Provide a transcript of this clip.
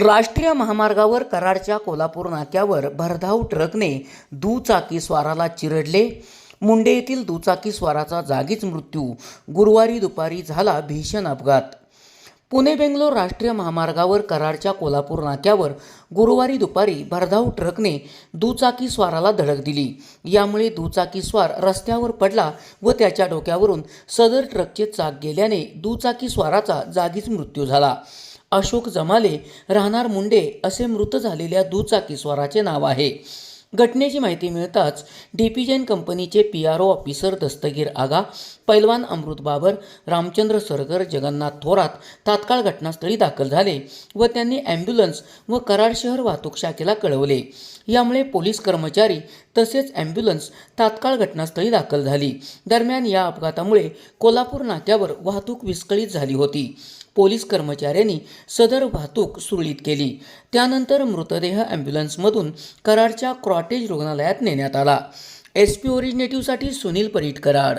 राष्ट्रीय महामार्गावर कराडच्या कोल्हापूर नाक्यावर भरधाव ट्रकने दुचाकी स्वाराला चिरडले. मुंडे येथील दुचाकी स्वाराचा जागीच मृत्यू गुरुवारी दुपारी झाला भीषण अपघात. पुणे बेंगलोर राष्ट्रीय महामार्गावर कराडच्या कोल्हापूर नाक्यावर गुरुवारी दुपारी भरधाव ट्रकने दुचाकी स्वाराला धडक दिली. यामुळे दुचाकी स्वार रस्त्यावर पडला व त्याच्या डोक्यावरून सदर ट्रकचे चाक गेल्याने दुचाकी स्वाराचा जागीच मृत्यू झाला. अशोक जमाले राहणार मुंडे असे मृत झालेल्या दुचाकीस्वाराचे नाव आहे. घटनेची माहिती मिळताच डी जैन कंपनीचे P R O officer Dastagir Aga पैलवान अमृत बाबर रामचंद्र सरगर जगन्नाथ थोरात तात्काळ घटनास्थळी दाखल झाले व त्यांनी ॲम्ब्युलन्स व कराड शहर वाहतूक शाखेला कळवले. यामुळे पोलीस कर्मचारी तसेच ॲम्ब्युलन्स तात्काळ घटनास्थळी दाखल झाली. दरम्यान या अपघातामुळे कोल्हापूर नाक्यावर वाहतूक विस्कळीत झाली होती. पोलीस कर्मचाऱ्यांनी सदर वाहतूक सुरळीत केली. त्यानंतर मृतदेह ॲम्ब्युलन्समधून कराडच्या कॉटेज रुग्णालयात नेण्यात आला. एस पी ओरिजिनेटिव्हसाठी सुनील परीट कराड